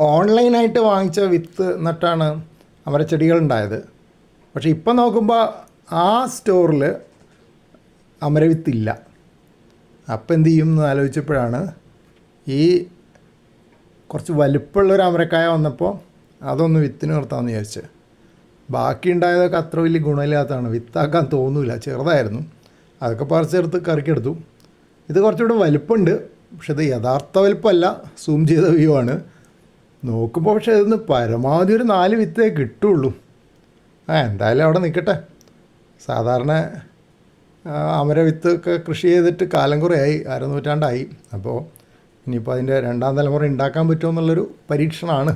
ഓൺലൈനായിട്ട് വാങ്ങിച്ച വിത്ത് നട്ടാണ് അവരെ ഉണ്ടായത് പക്ഷേ ഇപ്പം നോക്കുമ്പോൾ ആ സ്റ്റോറിൽ അമരവിത്തില്ല അപ്പം എന്ത് ചെയ്യും എന്ന് ആലോചിച്ചപ്പോഴാണ് ഈ കുറച്ച് വലുപ്പമുള്ളൊരു അമരക്കായ വന്നപ്പോൾ അതൊന്ന് വിത്തിന് നിർത്താമെന്ന് വിചാരിച്ച്. ബാക്കി ഉണ്ടായതൊക്കെ അത്ര വലിയ ഗുണമില്ലാത്തതാണ്. വിത്താക്കാൻ തോന്നില്ല ചെറുതായിരുന്നു. അതൊക്കെ പറിച്ചെടുത്ത് കറിക്കെടുത്തു. ഇത് കുറച്ചുകൂടെ വലുപ്പമുണ്ട്. പക്ഷേ ഇത് യഥാർത്ഥ വലുപ്പമല്ല. സൂം ചെയ്ത വ്യൂ ആണ്. നോക്കുമ്പോൾ പക്ഷേ ഇതൊന്ന് പരമാവധി ഒരു നാല് വിത്തേ കിട്ടുള്ളൂ. ആ എന്തായാലും അവിടെ നിൽക്കട്ടെ സാധാരണ അമരവിത്തൊക്കെ കൃഷി ചെയ്തിട്ട് കാലം കുറേയായി അരനൂറ്റാണ്ടായി അപ്പോൾ ഇനിയിപ്പോൾ അതിന്റെ രണ്ടാം തലമുറ ഉണ്ടാക്കാൻ പറ്റുമോ എന്നുള്ളൊരു പരീക്ഷണമാണ്.